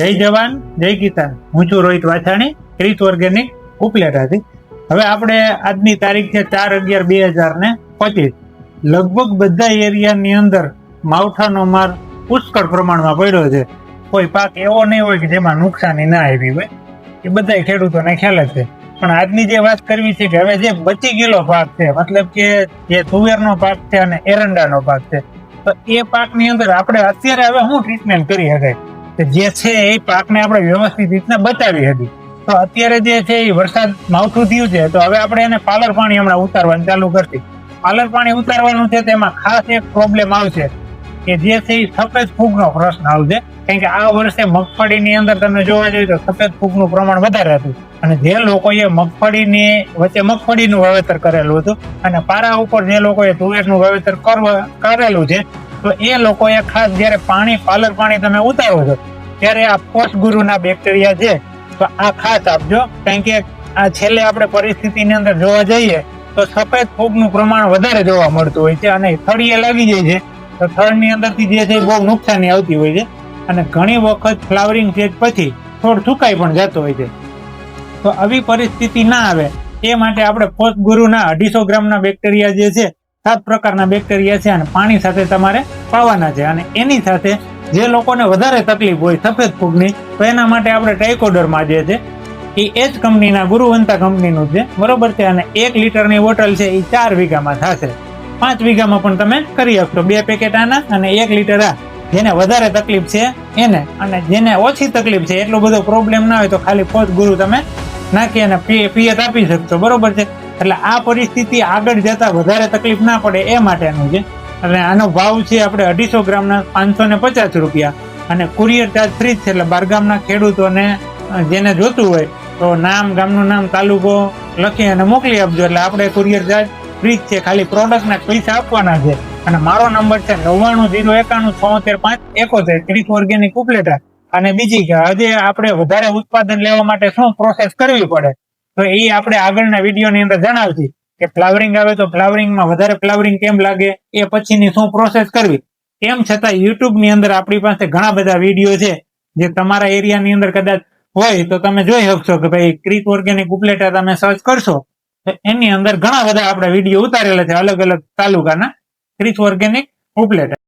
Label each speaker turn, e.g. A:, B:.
A: જય જવાન, જય ગીતા હું છું રોહિત વાછાણી ક્રિત ઓર્ગેનિક ઉપલેટાથી હવે આપણે આજની તારીખ છે ચાર અગિયાર બે હજાર ને પચીસ. લગભગ બધા એરિયાની અંદર માવઠાનો માર પુષ્કળ પ્રમાણમાં પડ્યો છે. કોઈ પાક એવો નહીં હોય કે જેમાં નુકસાની ના આવી હોય. એ બધા ખેડૂતોને ખ્યાલ જ છે. પણ આજની જે વાત કરવી છે કે હવે જે બચી ગયેલો પાક છે, મતલબ કે જે તુવેરનો પાક છે અને એરંડાનો પાક છે, તો એ પાકની અંદર આપણે અત્યારે હવે શું ટ્રીટમેન્ટ કરી શકાય? કે જે છે એ પાકને આપણે વ્યવસ્થિત રીતના બચાવી હતી. તો અત્યારે જે છે એ વરસાદ માવઠું થયું છે, તો હવે આપણે એને પાલર પાણી હમણાં ઉતારવાનું ચાલુ કરતી પાલર પાણી ઉતારવાનું છે તેમાં ખાસ એક પ્રોબ્લેમ આવશે કે જે છે એ સફેદ ફૂગનો પ્રશ્ન આવશે. કારણ કે આ વર્ષે મગફળીની અંદર તમે જોવા જઈએ તો સફેદ ફૂગનું પ્રમાણ વધારે હતું. અને જે લોકોએ મગફળીની વચ્ચે મગફળીનું વાવેતર કરેલું હતું અને પારા ઉપર જે લોકોએ તુવેરનું વાવેતર કરવા કરેલું છે તો એ લોકોએ ખાસ જ્યારે પાણી પાલર પાણી તમે ઉતારો છો, ત્યારે આ પોસ્ટ ગુરુના બેક્ટેરિયા છે, તો આ ખાસ આપજો. કારણ કે આ છેલ્લે આપણે પરિસ્થિતિની અંદર જોવા જઈએ, તો સફેદ ફૂગનું પ્રમાણ વધારે જોવા મળતું હોય છે અને થળીએ લાગી જાય છે. તો થળની અંદરથી જે છે બહુ નુકસાની આવતી હોય છે અને ઘણી વખત ફ્લાવરિંગ સ્ટેજ પછી છોડ સુકાઈ પણ જતો હોય છે. તો આવી પરિસ્થિતિ ના આવે, એ માટે આપણે પોસ્ટ ગુરુના અઢીસો ગ્રામના બેક્ટેરિયા જે છે સાત પ્રકારના બેક્ટેરિયા છે અને પાણી સાથે તમારે પાવાના છે. અને એની સાથે જે લોકોને વધારે તકલીફ હોય સફેદ ફૂગની, તો એના માટે આપણે ટાઇકોડરમાં જે છે, એ એ જ કંપનીના ગુરુવંતા કંપનીનું છે. બરોબર છે? અને એક લીટરની બોટલ છે એ ચાર વીઘામાં થશે. પાંચ વીઘામાં પણ તમે કરી શકશો. બે પેકેટ આના અને એક લીટર આ. જેને વધારે તકલીફ છે, એને. અને જેને ઓછી તકલીફ છે, એટલો બધો પ્રોબ્લેમ ના હોય તો ખાલી પોત ગુરુ તમે નાખી અને પિયત આપી શકશો. બરોબર છે? એટલે આ પરિસ્થિતિ આગળ જતા વધારે તકલીફ ના પડે એ માટેનું છે. અને આનો ભાવ છે આપણે અઢીસો ગ્રામના પાંચસો ને પચાસ રૂપિયા. અને કુરિયર ચાર્જ ફ્રી છે એટલે બારગામના ખેડૂતોને જેને જોતું હોય તો નામ, ગામનું નામ, તાલુકો લખી અને મોકલી આપજો. એટલે આપણે કુરિયર ચાર્જ ફ્રી છે. ખાલી પ્રોડક્ટના પૈસા આપવાના છે. અને મારો નંબર છે નવ્વાણું જીરો એકાણું છોતેર પાંચ એકોતેર. ત્રીસ ઓર્ગેનિક ઉપલેટા. અને બીજી કે, હજે આપણે વધારે ઉત્પાદન લેવા માટે શું પ્રોસેસ કરવી પડે? તો એ આપણે આગળના વિડીયોની અંદર જણાવતી કે ફ્લાવરિંગ આવે તો ફ્લાવરિંગમાં વધારે ફ્લાવરિંગ કેમ લાગે, એ પછીની શું પ્રોસેસ કરવી? તેમ છતાં યુટ્યુબની અંદર આપણી પાસે ઘણા બધા વીડિયો છે, જે તમારા એરિયાની અંદર કદાચ હોય તો તમે જોઈ શકશો કે ભાઈ ક્રિક ઓર્ગેનિક ઉપલેટા તમે સર્ચ કરશો, તો એની અંદર ઘણા બધા આપણે વીડિયો ઉતારેલા છે અલગ અલગ તાલુકાના ક્રિક ઓર્ગેનિક ઉપલેટા.